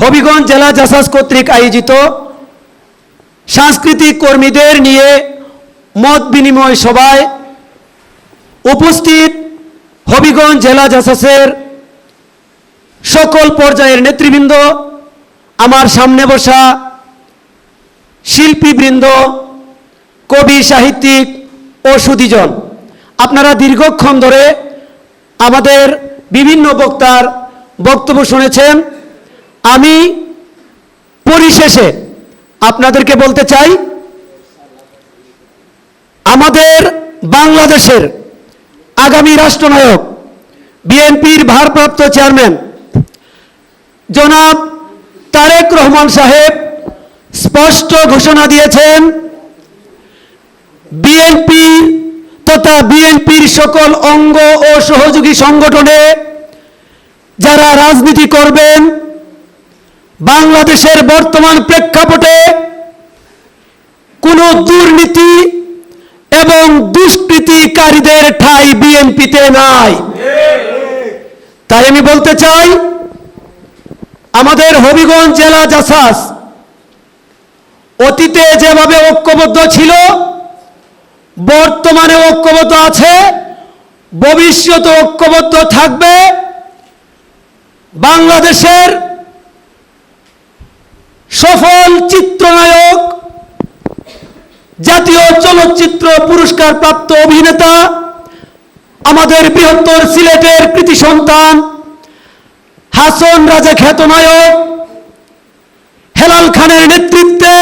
হবিগঞ্জ জেলা জাসাস কর্তৃক আয়োজিত সাংস্কৃতিক কর্মীদের নিয়ে মত বিনিময় সভায় উপস্থিত হবিগঞ্জ জেলা জাসাসের সকল পর্যায়ের নেতৃবৃন্দ, আমার সামনে বসা শিল্পীবৃন্দ, কবি, সাহিত্যিক ও সুদীজন আপনারা দীর্ঘক্ষণ ধরে আমাদের বিভিন্ন বক্তার বক্তব্য শুনেছেন। আমি পরিশেষে আপনাদেরকে বলতে চাই, আমাদের বাংলাদেশের আগামী রাষ্ট্রনায়ক, বিএনপির ভারপ্রাপ্ত চেয়ারম্যান, জনাব তারেক রহমান সাহেব স্পষ্ট ঘোষণা দিয়েছেন, বিএনপি তথা বিএনপির সকল অঙ্গ ও সহযোগী সংগঠনে যারা রাজনীতি করবেন বাংলাদেশের বর্তমান প্রেক্ষাপটে কোনো দুর্নীতি এবং দুষ্কৃতিকারীদের ঠাই বিএনপিতে নাই। তাই আমি বলতে চাই, আমাদের হবিগঞ্জ জেলা জাসাস অতীতে যেভাবে ঐক্যবদ্ধ ছিল, বর্তমানে ঐক্যবদ্ধ আছে, ভবিষ্যতে ঐক্যবদ্ধ থাকবে। বাংলাদেশের সফল চিত্রনায়ক, জাতীয় চলচ্চিত্র পুরস্কার প্রাপ্ত অভিনেতা, আমাদের বৃহত্তর সিলেটের কৃতি সন্তান, হাসন রাজা খ্যাতনায়ক হেলাল খানের নেতৃত্বে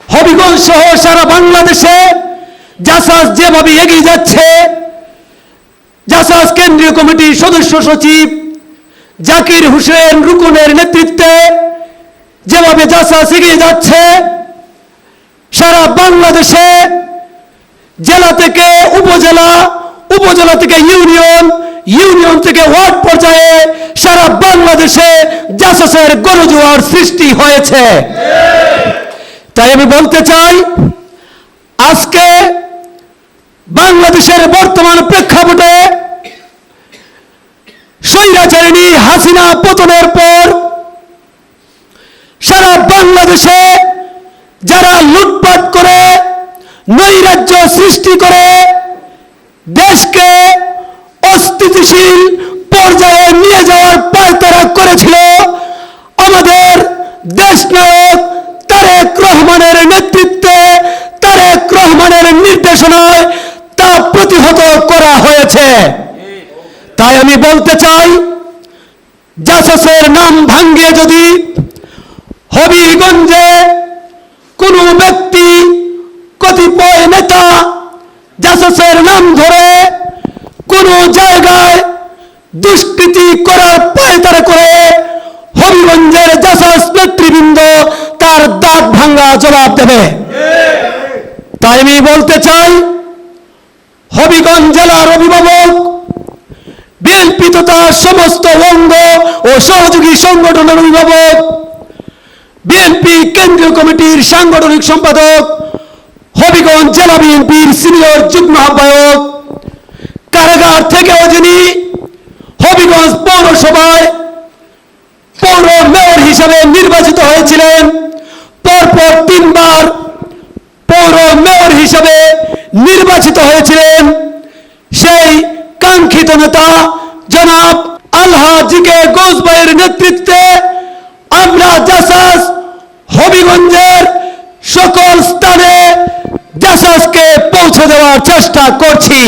হবিগঞ্জ সহ সারা বাংলাদেশে জাসাস যেভাবে এগিয়ে যাচ্ছে, জাসাস কেন্দ্রীয় কমিটির সদস্য সচিব জাকির হোসেন রুকনের নেতৃত্বে যেভাবে জাসাস এগিয়ে যাচ্ছে, সারা বাংলাদেশে জেলা থেকে উপজেলা উপজেলা থেকে ইউনিয়ন ইউনিয়ন থেকে ওয়ার্ড পর্যায়ে সারা বাংলাদেশে জাসাসের গণজোয়ার সৃষ্টি হয়েছে। তাই আমি বলতে চাই, আজকে বাংলাদেশের বর্তমান প্রেক্ষাপটে স্বৈরাচারিণী হাসিনা পতনের পর বাংলাদেশে যারা লুটপাট করে, নৈরাজ্য সৃষ্টি করে, দেশকে অস্থিতিশীল পর্যায়ে নিয়ে যাওয়ার পায়তারা করেছিল, আমাদের দেশ নায়ক তারেক রহমানের নেতৃত্বে, তারেক রহমানের নির্দেশনায় তা প্রতিহত করা হয়েছে। তাই আমি বলতে চাই, জাসাসের নাম ভাঙ্গিয়ে যদি হবিগঞ্জে কোনো ব্যক্তি কতিপয় নেতা জাসাসের নাম ধরে কোনো জায়গায় দুষ্কৃতি করার পায়তারা করে হবিগঞ্জের জাসাস নেতৃবৃন্দ তার দাঁত ভাঙ্গা জবাব দেবে। তাই আমি বলতে চাই, হবিগঞ্জ জেলার অভিভাবক, বিএনপি তথা সমস্ত অঙ্গ ও সহযোগী সংগঠনের অভিভাবক কমিটির সাংগঠনিক সম্পাদক, হবিগঞ্জ জেলা বিএনপির সিনিয়র যুগ্ম আহ্বায়ক, কারাগার থেকেও যিনি হবিগঞ্জ পৌরসভায় পৌর মেয়র হিসাবে নির্বাচিত হয়েছিলেন, পরপর তিনবার পৌর মেয়র হিসেবে নির্বাচিত হয়েছিলেন সেই কাঙ্ক্ষিত নেতা জনাব আলহাজিকে গোসবাইয়ের নেতৃত্বে আমরা জাসাস হবিগঞ্জের সকল স্থানে জাসাসকে দেওয়ার চেষ্টা করছি।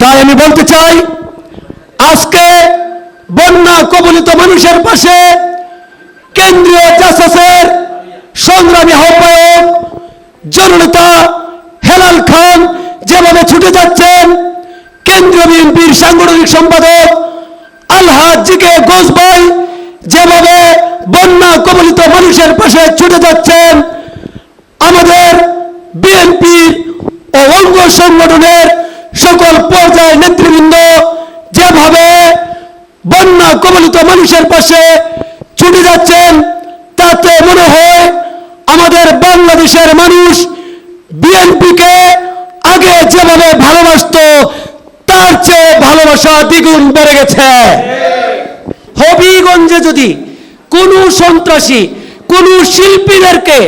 তাই আমি বলতে চাই, আজকে বন্যা কবলিত মানুষের পাশে কেন্দ্রীয় জাসাসের সংগ্রামী আহ্বায়ক জননেতা হেলাল খান যেভাবে ছুটে যাচ্ছেন, কেন্দ্রীয় বিএনপির সাংগঠনিক সম্পাদক আলহাজ জিকে গোসবাই যেভাবে বন্যা কবলিত মানুষের পাশে ছুটে যাচ্ছেন, আমাদের বিএনপির সংগঠনের সকল পর্যায়ের নেতৃবৃন্দ যেভাবে বন্যা কবলিত মানুষের পাশে ছুটে যাচ্ছেন তাতে মনে হয় আমাদের বাংলাদেশের মানুষ বিএনপিকে আগে যেভাবে ভালোবাসতো, তার চেয়ে ভালোবাসা দ্বিগুণ বেড়ে গেছে। হবিগঞ্জে যদি কোন সন্ত্রাসী, কোন শিল্পীদেরকে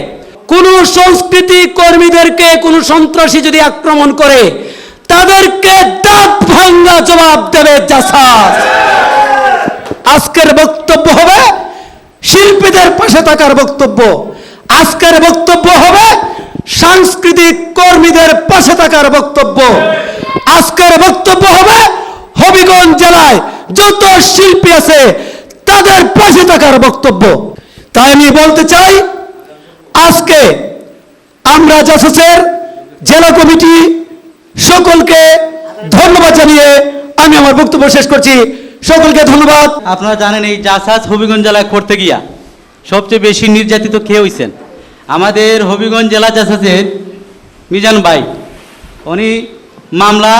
কোন সংস্কৃতি কর্মীদেরকে, কোন সন্ত্রাসী যদি আক্রমণ করে, তাদেরকে দাঁত ভাঙ্গা জবাব দেবে আজকের বক্তব্য হবে শিল্পীদের পাশে থাকার বক্তব্য। আজকের বক্তব্য হবে সাংস্কৃতিক কর্মীদের পাশে থাকার বক্তব্য। আজকের বক্তব্য হবে হবিগঞ্জ জেলায় যত শিল্পী আছে, তাদের পাশে থাকার বক্তব্য। তাই আমি বলতে চাই আজকে আমরা জাসাসের জেলা কমিটি সকলকে ধন্যবাদ জানিয়ে আমি আমার বক্তব্য শেষ করছি। সকলকে ধন্যবাদ। আপনারা জানেন এই জাসাজ হবিগঞ্জ জেলায় করতে গিয়া সবচেয়ে বেশি নির্যাতিত কে হয়েছেন আমাদের হবিগঞ্জ জেলা জাসাজের মিজান ভাই। উনি মামলা,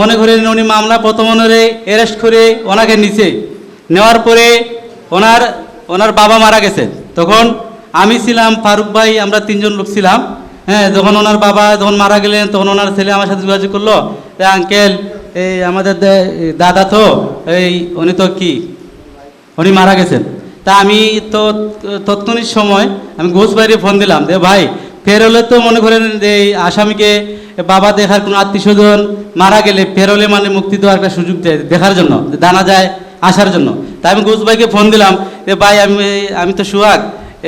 মনে করেন উনি মামলা প্রথম ওনারে অ্যারেস্ট করে ওনাকে নিচে নেওয়ার পরে ওনার ওনার বাবা মারা গেছেন। তখন আমি ছিলাম ফারুক ভাই, আমরা তিনজন লোক ছিলাম। হ্যাঁ যখন ওনার বাবা যখন মারা গেলেন, তখন ওনার ছেলে আমার সাথে যোগাযোগ করল আঙ্কেল এই আমাদের দাদা তো, এই উনি তো কি? উনি মারা গেছেন। তা আমি তো, তৎক্ষণিক সময় আমি ঘোষ বাইরে ফোন দিলাম যে ভাই, ফের হলে তো মনে করেন যে এই আসামিকে বাবা দেখার কোনো আত্মীয় স্বজন মারা গেলে ফের হলে মানে মুক্তি দেওয়ার একটা সুযোগ দেয়, দেখার জন্য জানা যায় আসার জন্য। তাই আমি ঘোষ ভাইকে ফোন দিলাম যে ভাই, আমি আমি তো সুহাগ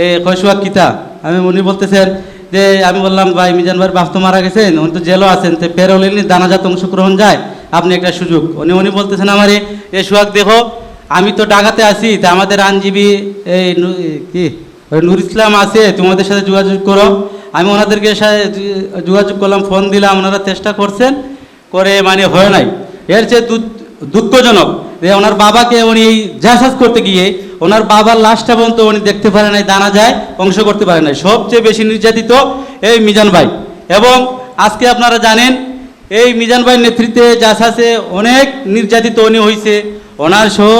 এ, কয় সুহাগ কিতা? আমি উনি বলতেছেন যে আমি বললাম, ভাই, মিজান ভাই বাপ তো মারা গেছেন, উনি তো জেলও আছেন, তো হলে দানাজাত অংশগ্রহণ যায়, আপনি একটা সুযোগ। উনি উনি বলতেছেন, আমার এ সুহাগ দেখো আমি তো ডাকাতে আছি, তা আমাদের আইনজীবী এই কি? নুর ইসলাম আছে, তোমাদের সাথে যোগাযোগ করো। আমি ওনাদেরকে সাথে যোগাযোগ করলাম, ফোন দিলাম, ওনারা চেষ্টা করছেন, করে মানে হয় নাই। এর চেয়ে দুঃখজনক যে ওনার বাবাকে উনি জাহাজ করতে গিয়ে ওনার বাবার লাশটা পর্যন্ত উনি দেখতে পারে নাই জানা যায় অংশ করতে পারে নাই। সবচেয়ে বেশি নির্যাতিত এই মিজান ভাই। এবং আজকে আপনারা জানেন, এই মিজান ভাইয়ের নেতৃত্বে জাসাসে অনেক নির্যাতিত উনি হয়েছে ওনার সহ,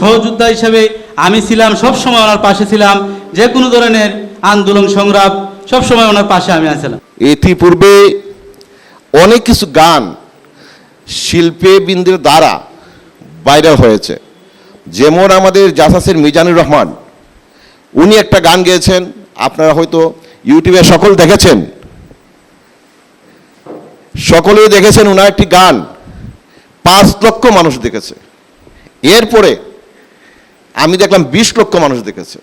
সহযোদ্ধা হিসেবে আমি ছিলাম সব সময় ওনার পাশে ছিলাম। যে কোনো ধরনের আন্দোলন, সংগ্রাম সব সময় ওনার পাশে আমি আছিলাম। ইতিপূর্বে অনেক কিছু গান শিল্পী বিন্দের দ্বারা ভাইরাল হয়েছে। যেমন আমাদের জাসাসের মিজানুর রহমান, উনি একটা গান গেয়েছেন, আপনারা হয়তো ইউটিউবে সকল দেখেছেন। সকলেই দেখেছেন ওনার একটি গান, পাঁচ লক্ষ মানুষ দেখেছে। এরপরে আমি দেখলাম বিশ লক্ষ মানুষ দেখেছে।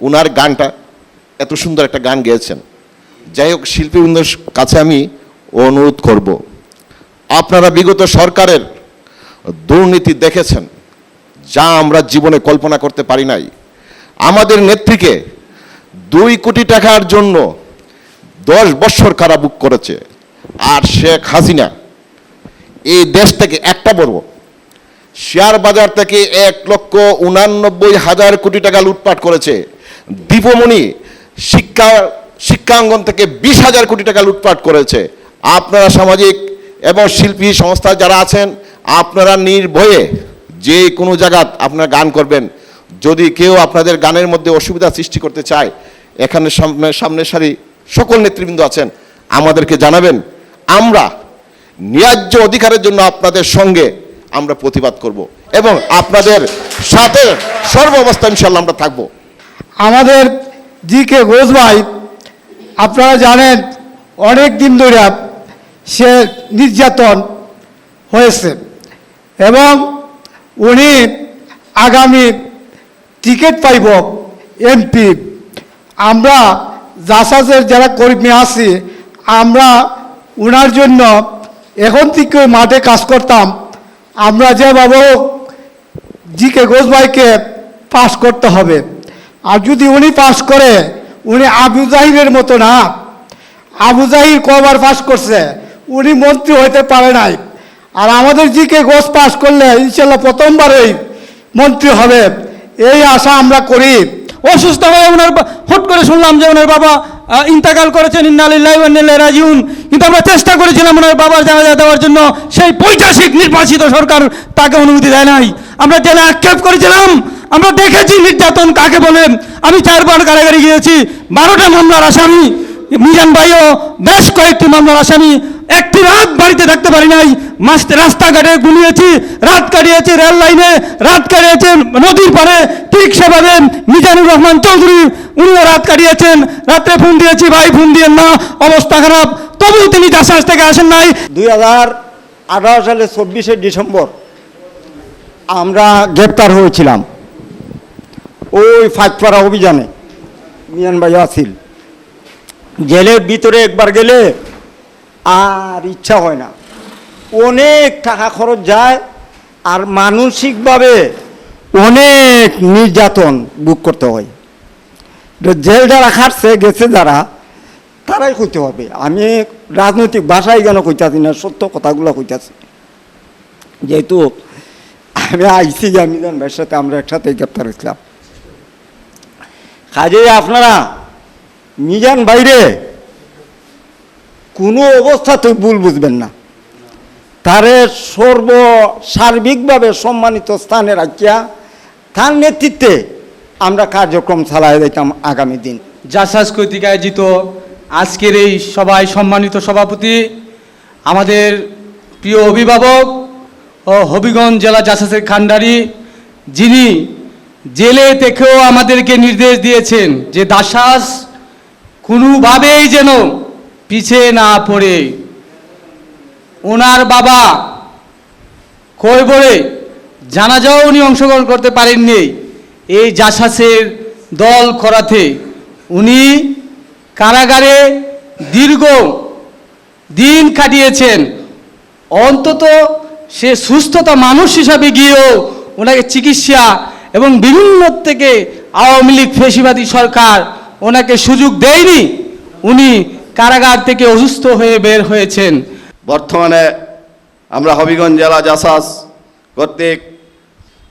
ওনার গানটা এত সুন্দর একটা গান গেয়েছেন। যাই হোক, শিল্পীবৃন্দের কাছে আমি অনুরোধ করব, আপনারা বিগত সরকারের দুর্নীতি দেখেছেন। যা আমরা জীবনে কল্পনা করতে পারি নাই। আমাদের নেত্রীকে দুই কোটি টাকার জন্য দশ বৎসর কারাবুক করেছে। আর শেখ হাসিনা, এই দেশ থেকে একটা বলব, শেয়ার বাজার থেকে এক লক্ষ উনানব্বই হাজার কোটি টাকা লুটপাট করেছে। দীপমণি শিক্ষা, শিক্ষাঙ্গন থেকে বিশ হাজার কোটি টাকা লুটপাট করেছে। আপনারা সামাজিক এবং শিল্পী সংস্থা যারা আছেন, আপনারা নির্ভয়ে যে কোনো জায়গাত আপনারা গান করবেন। যদি কেউ আপনাদের গানের মধ্যে অসুবিধা সৃষ্টি করতে চায়, এখানে সামনে, সামনের সারি সকল নেতৃবৃন্দ আছেন, আমাদেরকে জানাবেন। আমরা ন্যায্য অধিকারের জন্য আপনাদের সঙ্গে আমরা প্রতিবাদ করব এবং আপনাদের সাথে সর্ব অবস্থা ইনশাল্লাহ আমরা থাকব। আমাদের জি কে ঘোষ ভাই, আপনারা জানেন, অনেক দিন ধরে সে নির্যাতন হয়েছে এবং উনি আগামী টিকিট পাইব এমপি। আমরা জাসাজের যারা কর্মী আছি, আমরা ওনার জন্য এখন থেকে মাঠে কাজ করতাম। আমরা যেভাবে জি কে ঘোষ ভাইকে পাস করতে হবে। আর যদি উনি পাস করে, উনি আবু জাহিরের মতো না। আবু জাহির কবার পাস করছে? উনি মন্ত্রী হইতে পারে নাই। আর আমাদের জিকে গোস পাস করলে ইনশাল্লাহ প্রথমবারই মন্ত্রী হবে। এই আশা আমরা করি। অসুস্থ হয়ে ওনার হুট করে শুনলাম যে ওনার বাবা ইন্তেকাল করেছেন, ইন্নালিল্লাহি কিন্তু আমরা চেষ্টা করেছিলাম ওনার বাবার জানাজা দেওয়ার জন্য। সেই পৈশাসিক নির্বাচিত সরকার তাকে অনুমতি দেয় নাই। আমরা জেলে আক্ষেপ করেছিলাম। আমরা দেখেছি নির্যাতন কাকে বলে। আমি চারবার কারাগারে গিয়েছি। বারোটা মামলার আসামি। মিজান ভাইও বেশ কয়েকটি মামলার আসামি একটি রাত বাড়িতে থাকতে পারি নাই। রাস্তাঘাটে গুলিয়েছি রাত কাটিয়েছি, রেল লাইনে রাত কাটিয়েছে, নদীর পাড়ে ঠিক সেভাবে মিজানুর রহমান চৌধুরী, উনিও রাত কাটিয়েছেন। রাত্রে ফোন দিয়েছি, ভাই, ফোন দিয়েন না, অবস্থা খারাপ। তবুও তিনি জাসাজ থেকে আসেন নাই। দুই হাজার আঠারো সালে চব্বিশে ডিসেম্বর আমরা গ্রেপ্তার হয়েছিলাম। ওই ফাঁকপাড়া অভিযানে মিয়ান ভাই আসিল। জেলের ভিতরে একবার গেলে আর ইচ্ছা হয় না। অনেক টাকা খরচ যায় আর মানসিকভাবে অনেক নির্যাতন বুক করতে হয়। জেল যারা খাটছে, গেছে যারা, তারাই কইতে হবে। আমি রাজনৈতিক ভাষায় কেন কইতাছি না, সত্য কথাগুলো কইতাছি। যেহেতু আমি আইসি মিজান ভাইয়ের সাথে, আমরা একসাথে গ্রেপ্তার হয়েছিলাম। কাজে আপনারা মিজান বাইরে। কোনো অবস্থাতে ভুল বুঝবেন না। তারে সর্ব সার্বিকভাবে সম্মানিত স্থানে রাখিয়া তার নেতৃত্বে আমরা কার্যক্রম চালাই দিতাম আগামী দিন। জাসাজ কর্তৃক আয়োজিত আজকের এই সবাই সম্মানিত সভাপতি, আমাদের প্রিয় অভিভাবক ও হবিগঞ্জ জেলা জাসাসের খান্ডারি যিনি জেলে থেকেও আমাদেরকে নির্দেশ দিয়েছেন যে দাসাস কোনোভাবেই যেন পিছিয়ে না পড়ে। ওনার বাবা কৈবরে জানাজাও উনি অংশগ্রহণ করতে পারেননি। এই জাসাসের দল করাতে উনি কারাগারে দীর্ঘ দিন কাটিয়েছেন। অন্তত সে সুস্থতা মানুষ হিসাবে গিয়েও ওনাকে চিকিৎসা এবং বিভিন্ন থেকে আওয়ামী লীগ ফেসিবাদী সরকার ওনাকে সুযোগ দেয়নি। উনি কারাগার থেকে অসুস্থ হয়ে বের হয়েছেন। বর্তমানে আমরা হবিগঞ্জ জেলা জাসাস কর্তৃক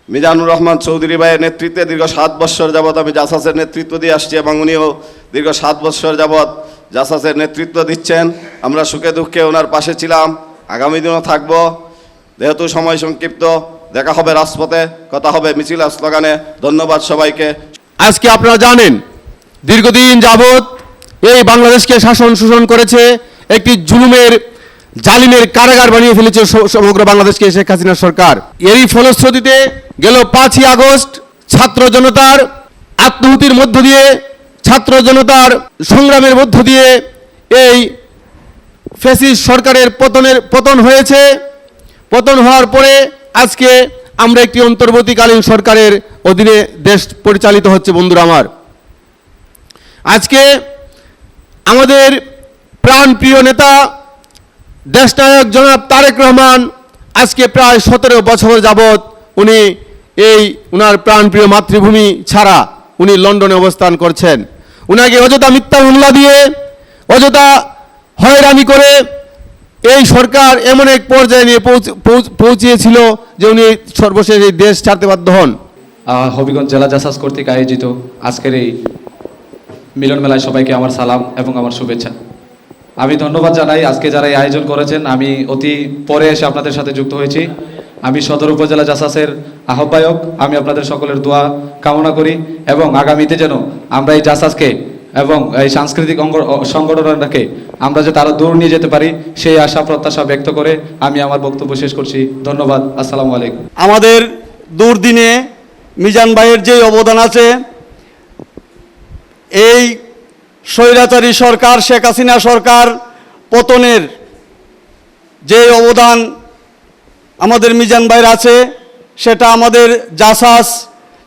মিজানুর রহমান চৌধুরী ভাইয়ের নেতৃত্বে দীর্ঘ সাত বৎসর যাবৎ আমি জাসাসের নেতৃত্ব দিয়ে আসছি এবং উনিও দীর্ঘ সাত বৎসর যাবৎ জাসাসের নেতৃত্ব দিচ্ছেন। আমরা সুখে দুঃখে ওনার পাশে ছিলাম। আগামী দিনও থাকব। যেহেতু সময় সংক্ষিপ্ত দেখা হবে রাজপথে কথা হবে মিছিল স্লোগানে। ধন্যবাদ সবাইকে। আজকে আপনারা জানেন দীর্ঘদিন যাবৎ এই বাংলাদেশকে শাসন শোষণ করেছে, একটি জুলুমের, জালিমের কারাগার বানিয়ে ফেলেছে সমগ্র বাংলাদেশকে শেখ হাসিনা সরকার। এরই ফলশ্রুতিতে গেল পাঁচই আগস্ট, ছাত্র জনতার আত্মহুতির মধ্য দিয়ে, ছাত্র জনতার সংগ্রামের মধ্য দিয়ে এই ফ্যাসিস্ট সরকারের পতনের, পতন হয়েছে। পতন হওয়ার পরে আজকে আমরা একটি অন্তর্বর্তীকালীন সরকারের অধীনে দেশ পরিচালিত হচ্ছে, বন্ধুরা আমার। আজকে আমাদের প্রাণপ্রিয় নেতা, দেশনায়ক জনাব তারেক রহমান, আজকে প্রায় সতেরো বছর যাবৎ উনি এই উনার প্রাণপ্রিয় মাতৃভূমি ছাড়া উনি লন্ডনে অবস্থান করছেন। উনাকে অযথা মিথ্যা মামলা দিয়ে, অযথা হয়রানি করে এই সরকার এমন এক পর্যায়ে নিয়ে পৌঁছ- পৌঁছ- পৌঁছিয়েছিল যে উনি সর্বশেষ এই দেশ ছাড়তে বাধ্য হন। হবিগঞ্জ জেলা জাসাস কর্তৃক আয়োজিত আজকের এই মিলন মেলায় সবাইকে আমার সালাম এবং আমার শুভেচ্ছা। আমি ধন্যবাদ জানাই আজকে যারা এই আয়োজন করেছেন। আমি অতি পরে এসে আপনাদের সাথে যুক্ত হয়েছি। আমি সদর উপজেলা জাসাসের আহ্বায়ক। আমি আপনাদের সকলের দোয়া কামনা করি এবং আগামীতে যেন আমরা এই জাসাসকে এবং এই সাংস্কৃতিক অঙ্গ- সংগঠনটাকে আমরা যাতে আরও দূর নিয়ে যেতে পারি, সেই আশা প্রত্যাশা ব্যক্ত করে আমি আমার বক্তব্য শেষ করছি। ধন্যবাদ। আসসালামু আলাইকুম। আমাদের দুর্দিনে মিজান ভাইয়ের যে অবদান আছে এই স্বৈরাচারী সরকার, শেখ হাসিনা সরকার পতনের যে অবদান আমাদের মিজান ভাইয়ের আছে, সেটা আমাদের জাসাস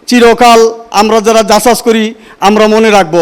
চিরকাল আমরা যারা জাসাস করি, আমরা মনে রাখব।